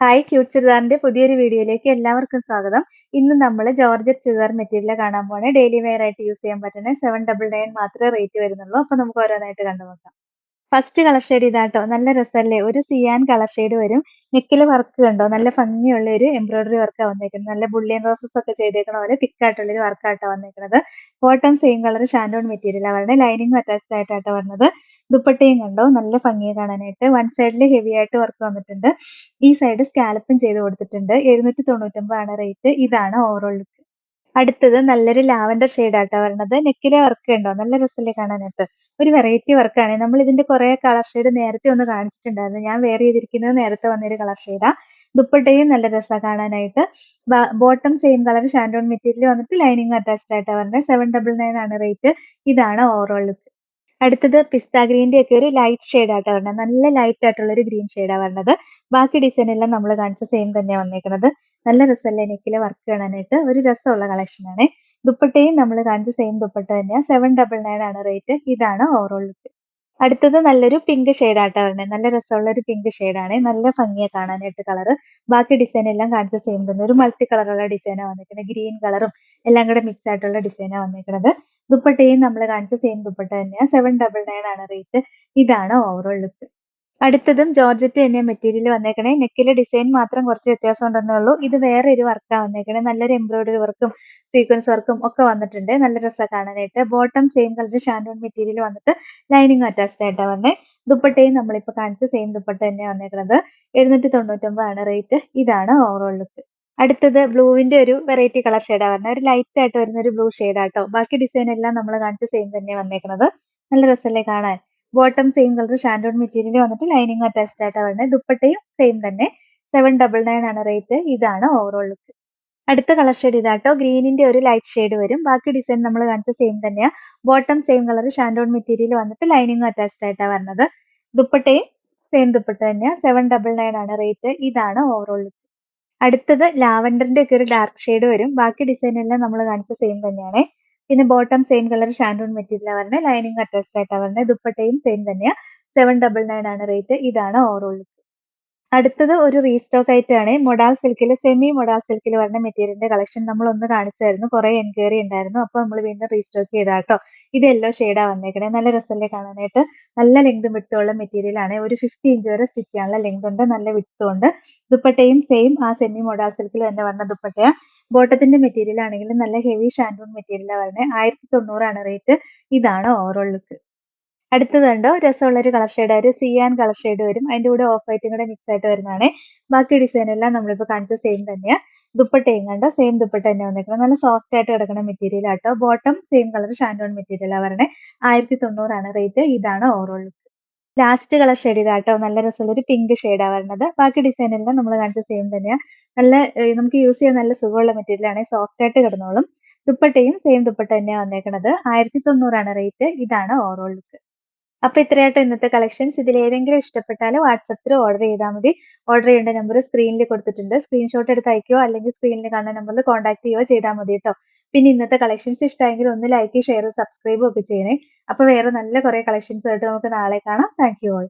Hi cute ചുരിദാറിന്റെ പുതിയൊരു വീഡിയോയിലേക്ക് എല്ലാവർക്കും സ്വാഗതം. ഇന്ന് നമ്മൾ ജോർജറ്റ് ചുരിദാർ മെറ്റീരിയൽ കാണാൻ പോണേ ഡെയിലി വെയർ ആയിട്ട് യൂസ് ചെയ്യാൻ പറ്റുന്ന സെവൻ ഡബിൾ നയൻ മാത്രമേ റേറ്റ് വരുന്നുള്ളൂ. അപ്പൊ നമുക്ക് ഓരോന്നായിട്ട് കണ്ടു നോക്കാം. ഫസ്റ്റ് കളർ ഷെയ്ഡ് ഇതാട്ടോ. നല്ല രസമല്ലേ ഒരു സിയാൻ കളർ ഷെയ്ഡ് വരും. നെക്കിൽ വർക്ക് കണ്ടോ? നല്ല ഭംഗിയുള്ള ഒരു എംബ്രോയിഡറി വർക്ക് വന്നേക്കുന്നത്. നല്ല ബുള്ളിയൻ റോസസ് ഒക്കെ ചെയ്തേക്കണ പോലെ തിക്കായിട്ടുള്ള ഒരു വർക്കാട്ടോ വന്നേക്കുന്നത്. Bottom same colour shantoon material അവരുടെ ലൈനിങ് അറ്റാച്ച്ഡ് ആയിട്ടാട്ടോ വരുന്നത് ദുപ്പട്ടയും കണ്ടോ? നല്ല ഭംഗിയെ കാണാനായിട്ട്. വൺ സൈഡിൽ ഹെവി ആയിട്ട് വർക്ക് വന്നിട്ടുണ്ട്. ഈ സൈഡ് സ്കാലപ്പും ചെയ്ത് കൊടുത്തിട്ടുണ്ട്. എഴുന്നൂറ്റി തൊണ്ണൂറ്റൊമ്പതാണ് റേറ്റ് ഇതാണ് ഓവറോൾ ലുക്ക് അടുത്തത് നല്ലൊരു ലാവൻഡർ ആട്ടോ വരണത്. നെക്കിലെ വർക്ക് ഉണ്ടോ? നല്ല രസമല്ലേ കാണാനായിട്ട്. ഒരു വെറൈറ്റി വർക്കാണ് നമ്മൾ ഇതിന്റെ കുറെ കളർ ഷെയ്ഡ് നേരത്തെ ഒന്ന് കാണിച്ചിട്ടുണ്ടായിരുന്നു. ഞാൻ വേറെ ചെയ്തിരിക്കുന്നത് നേരത്തെ വന്നൊരു കളർ ഷെയ്ഡാ ദുപ്പട്ടയും നല്ല രസമാണ് കാണാനായിട്ട്. Bottom same colour shantoon material വന്നിട്ട് ലൈനിങ് അറ്റാച്ച്ഡ് ആയിട്ടാണ് വരുന്നത് സെവൻ ഡബിൾ നയൻ ആണ് റേറ്റ് ഇതാണ് ഓവറോൾ ലുക്ക് അടുത്തത് പിസ്ത ഗ്രീന്റെ ഒക്കെ ഒരു ലൈറ്റ് ഷെയ്ഡ് ആയിട്ടാണ് വരുന്നത് നല്ല ലൈറ്റ് ആയിട്ടുള്ള ഒരു ഗ്രീൻ ഷെയ്ഡാണ് വരുന്നത് ബാക്കി ഡിസൈൻ എല്ലാം നമ്മൾ കാണിച്ച സെയിം തന്നെയാണ് വന്നേക്കുന്നത് നല്ല രസമല്ലേ നെക്കിലെ വർക്ക് കാണാനായിട്ട്? ഒരു രസമുള്ള കളക്ഷനാണ് ദുപ്പട്ടയും നമ്മൾ കാണിച്ച സെയിം ദുപ്പട്ട തന്നെയാണ് സെവൻ ഡബിൾ നയൻ ആണ് റേറ്റ് ഇതാണ് ഓവറോൾ ലുക്ക് അടുത്തത് നല്ലൊരു പിങ്ക് ഷെയ്ഡായിട്ടാണ് വരുന്നത്. നല്ല രസമുള്ള ഒരു പിങ്ക് ഷെയ്ഡാണ് നല്ല ഭംഗിയാണ് കാണാനായിട്ട് കളർ ബാക്കി ഡിസൈൻ എല്ലാം കാണിച്ച സെയിം തന്നെ. ഒരു മൾട്ടി കളറുള്ള ഡിസൈനാണ് വന്നിരിക്കുന്നത് ഗ്രീൻ കളറും എല്ലാം കൂടെ മിക്സ് ആയിട്ടുള്ള ഡിസൈനാണ് വന്നിരിക്കുന്നത് ദുപ്പട്ടയും നമ്മൾ കാണിച്ച സെയിം ദുപ്പട്ട തന്നെയാണ് സെവൻ ഡബിൾ നയൻ ആണ് റേറ്റ് ഇതാണ് ഓവറോൾ ലുക്ക് അടുത്തതും ജോർജറ്റ് തന്നെ മെറ്റീരിയൽ വന്നേക്കണേ. നെക്കിലെ ഡിസൈൻ മാത്രം കുറച്ച് വ്യത്യാസം ഉണ്ടെന്നേ ഉള്ളൂ. ഇത് വേറെ ഒരു വർക്കാണ് വന്നേക്കണേ. നല്ലൊരു എംബ്രോയിഡറി വർക്കും സീക്വൻസ് വർക്കും ഒക്കെ വന്നിട്ടുണ്ട്. നല്ല രസമാണ് കാണാനായിട്ട്. Bottom same colour shantoon material വന്നിട്ട് ലൈനിങ് അറ്റാച്ച്ഡ് ആയിട്ടാണ് വന്നേ. ദുപ്പട്ടയും നമ്മളിപ്പോൾ കാണിച്ച സെയിം ദുപ്പട്ട തന്നെയാണ് വന്നേക്കുന്നത് എഴുന്നൂറ്റി തൊണ്ണൂറ്റൊമ്പതാണ് റേറ്റ് ഇതാണ് ഓവറോൾ ലുക്ക് അടുത്തത് ബ്ലൂവിന്റെ ഒരു വെറൈറ്റി കളർ ഷെയ്ഡാണ് വരുന്നത് ഒരു ലൈറ്റ് ആയിട്ട് വരുന്ന ഒരു ബ്ലൂ ഷെയ്ഡാട്ടോ ബാക്കി ഡിസൈൻ എല്ലാം നമ്മൾ കാണിച്ച സെയിം തന്നെയാണ് വന്നേക്കുന്നത് നല്ല രസമല്ലേ കാണാൻ. Bottom same colour shantoon material വന്നിട്ട് ലൈനിങ് അറ്റാച്ച്ഡ് ആയിട്ടാണ് വരുന്നത് ദുപ്പട്ടയും സെയിം തന്നെ. സെവൻ ഡബിൾ നയൻ ആണ് റേറ്റ് ഇതാണ് ഓവറോൾ ലുക്ക് അടുത്ത കളർ ഷെയ്ഡ് ഇതാട്ടോ. ഗ്രീനിന്റെ ഒരു ലൈറ്റ് ഷെയ്ഡ് വരും. ബാക്കി ഡിസൈൻ നമ്മൾ കാണിച്ച സെയിം തന്നെയാണ് bottom same colour shantoon material വന്നിട്ട് ലൈനിങ് അറ്റാച്ച്ഡ് ആയിട്ടാണ് വരുന്നത് ദുപ്പട്ടയും സെയിം ദുപ്പട്ട തന്നെയാണ് സെവൻ ഡബിൾ നയൻ ആണ് റേറ്റ് ഇതാണ് ഓവറോൾ ലുക്ക് അടുത്തത് ലാവൻഡറിന്റെ ഒക്കെ ഒരു ഡാർക്ക് ഷെയ്ഡ് വരും. ബാക്കി ഡിസൈൻ എല്ലാം നമ്മൾ കാണിച്ച സെയിം തന്നെയാണ്. പിന്നെ bottom same colour shantoon material വരണേ ലൈനിങ് അറ്റാച്ച്ഡ് ആയിട്ടാണ് വരണേ ദുപ്പട്ടയും സെയിം തന്നെയാണ് സെവൻ ഡബിൾ നയൻ ആണ് റേറ്റ് ഇതാണ് ഓവറോൾ അടുത്തത് ഒരു റീസ്റ്റോക്ക് ആയിട്ടാണ്. മൊഡാൽ സിൽക്കിൽ സെമി മൊഡാൽ സിൽക്കിൽ വരുന്ന മെറ്റീരിയലിന്റെ കളക്ഷൻ നമ്മൾ ഒന്ന് കാണിച്ചായിരുന്നു. കുറെ എൻക്വയറി ഉണ്ടായിരുന്നു. അപ്പോൾ നമ്മൾ വീണ്ടും റീസ്റ്റോക്ക് ചെയ്താട്ടോ. ഇത് യെല്ലോ ഷെയ്ഡാ വന്നേക്കണേ. നല്ല രസമല്ലേ കാണാനായിട്ട്? നല്ല ലെങ്ത് വിട്ടുള്ള മെറ്റീരിയൽ ആണ്. ഒരു ഫിഫ്റ്റി ഇഞ്ച് വരെ സ്റ്റിച്ച് ചെയ്യാനുള്ള ലെങ്ത് ഉണ്ട്. നല്ല വിട്ടുണ്ട് ദുപ്പട്ടയും സെയിം ആ സെമി മൊഡാൽ സിൽക്കിൽ തന്നെ വരുന്ന ദുപ്പട്ടയാ. ബോട്ടത്തിന്റെ മെറ്റീരിയൽ ആണെങ്കിൽ നല്ല ഹെവി ഷാൻഡൂൺ മെറ്റീരിയലാണ് വരുന്നത് ആയിരത്തി തൊണ്ണൂറാണ് റേറ്റ് ഇതാണ് ഓവറോൾ ലുക്ക് അടുത്തത് കണ്ടോ? രസമുള്ള ഒരു കളർ ഷെയ്ഡ് ഒരു സിയാൻ കളർ ഷെയ്ഡ് വരും. അതിന്റെ കൂടെ ഓഫ് വൈറ്റും കൂടെ മിക്സ് ആയിട്ട് വരുന്നതാണ്. ബാക്കി ഡിസൈൻ എല്ലാം നമ്മളിപ്പോൾ കാണിച്ച സെയിം തന്നെയാണ് ദുപ്പട്ടയും കണ്ടോ? സെയിം ദുപ്പട്ട തന്നെ വന്നിരിക്കുന്നത് നല്ല സോഫ്റ്റ് ആയിട്ട് കിടക്കുന്ന മെറ്റീരിയൽ ആട്ടോ ബോട്ടം സെയിം കളർ ഷാൻഡോൺ മെറ്റീരിയലാണ് വരണേ ആയിരത്തി തൊണ്ണൂറാണ് റേറ്റ് ഇതാണ് overall look last colour shade ഇതാട്ടോ. നല്ല രസമുള്ള ഒരു പിങ്ക് ഷെയ്ഡാണ് വരുന്നത് ബാക്കി ഡിസൈൻ എല്ലാം നമ്മൾ കാണിച്ച സെയിം തന്നെയാണ് നല്ല നമുക്ക് യൂസ് ചെയ്യാൻ നല്ല സുഖമുള്ള മെറ്റീരിയൽ ആണ് സോഫ്റ്റ് ആയിട്ട് കിടന്നോളും. ദുപ്പട്ടയും സെയിം ദുപ്പട്ട തന്നെയാണ് വന്നേക്കുന്നത് ആയിരത്തി തൊണ്ണൂറാണ് റേറ്റ് ഇതാണ് ഓവറോൾ ലുക്ക് അപ്പൊ ഇത്രയായിട്ട് ഇന്നത്തെ കളക്ഷൻസ് ഇതിൽ ഏതെങ്കിലും ഇഷ്ടപ്പെട്ടാൽ വാട്സപ്പിൽ ഓർഡർ ചെയ്താൽ മതി. ഓർഡർ ചെയ്യേണ്ട നമ്പർ സ്ക്രീനിൽ കൊടുത്തിട്ടുണ്ട്. സ്ക്രീൻഷോട്ട് എടുത്ത് അയക്കുകയോ അല്ലെങ്കിൽ സ്ക്രീനിൽ കാണുന്ന നമ്പറിൽ കോൺടാക്ട് ചെയ്യുകയോ ചെയ്താൽ മതി കേട്ടോ പിന്നെ ഇന്നത്തെ കളക്ഷൻസ് ഇഷ്ടമായെങ്കിൽ ഒന്ന് ലൈക്ക് ഷെയർ സബ്സ്ക്രൈബ് ഒക്കെ ചെയ്യണേ. അപ്പൊ വേറെ നല്ല കുറെ കളക്ഷൻസ് ആയിട്ട് നമുക്ക് നാളെ കാണാം. Thank you all